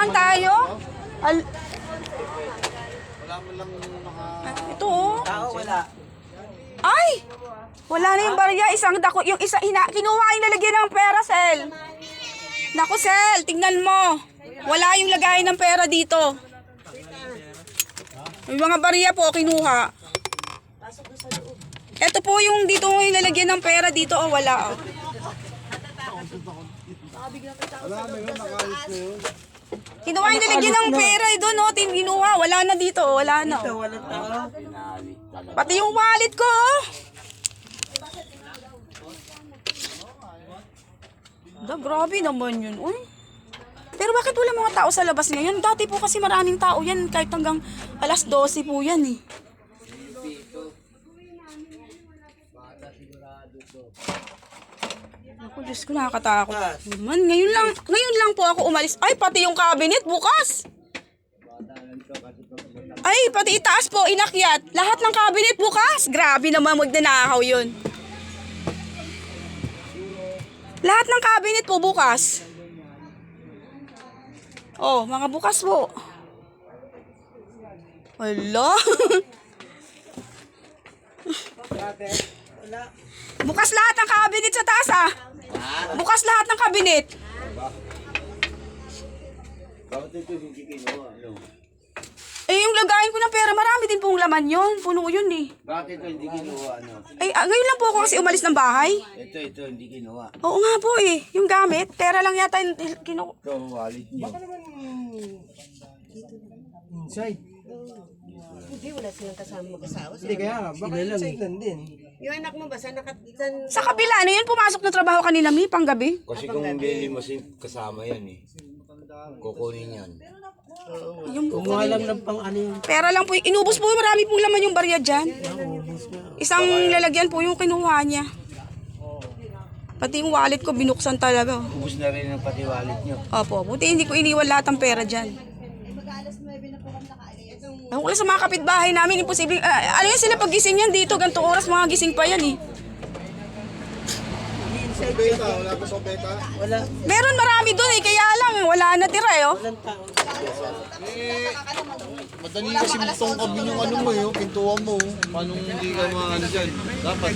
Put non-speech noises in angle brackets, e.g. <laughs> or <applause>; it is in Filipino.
lang tayo. Al- Wala mo lang naka... ito oh. Tao, wala. Ay! Wala na yung barya. Isang dako. Yung isa, hina, kinuha yung lalagyan ng pera, Sel. Naku, Sel, tingnan mo. Wala yung lagay ng pera dito. Yung mga barya po, kinuha. Ito po yung dito yung lalagyan ng pera dito. Oh, wala. Oh. Wala mo yun, nakalis na yun. Kinuha yung lalagyan ng pera eh, doon. Oh, tin- kinuha. Wala na dito. oh, Wala na. Ito, Oh. walang tao. Pati yung wallet ko. oh. Da, grabe naman yun. Uy. Pero bakit wala mga tao sa labas ngayon? Dati po kasi maraming tao yan. Kahit hanggang alas 12 po yan eh. Ako, Diyos ko, nakakatakot. Man, ngayon lang, ngayon lang po ako umalis. Ay, pati yung cabinet bukas. Ay, pati itaas po, inakyat. Lahat ng cabinet bukas. Grabe naman, magnanakaw yun. Lahat ng cabinet po bukas. Oh, mga bukas po. Wala. <laughs> Wala. bukas lahat ng cabinet sa taas ah. Bukas lahat ng cabinet. Bakit ito hindi kinuha? Ano? Eh, yung lagayin ko ng pera, marami din pong laman yun. Puno yun eh. Bakit ito hindi kinuha? Ano? Ay, ah, ngayon lang po ako kasi umalis ng bahay. Ito, ito, hindi kinuha. Oo nga po eh. Yung gamit, pera lang yata yung kinu... Ito, wallet niyo. Inside. Hindi, wala silang kasama mag-asawa. Hindi kaya baka inside lang din. Yung anak mo ba, sa nakat... San, Sa kabila, ano yun? Pumasok na trabaho kanila, Mi, panggabi. Kasi kung hindi mo sin- kasama yan eh. Kukunin yan. Yung Kumuha lang ng pang ano yun. pera lang po. Inubos po, marami pong laman yung barya dyan. Isang lalagyan po yung kinuha niya. Pati yung wallet ko, binuksan talaga. Ubus na rin ang pati wallet niyo. Opo, buti hindi ko iniwan lahat ng pera dyan. Ang wala sa mga kapitbahay namin, imposible. ah, ano yan sila pagising yan dito, ganito oras mga gising pa yan eh. Beta, wala pa sa beta. Wala. Meron marami doon eh, kaya lang wala na tira eh. Oh. Tao. Madali kasi mong tongkab yung ano mo, yung pintuan mo. Paano hindi ka maano dyan? Dapat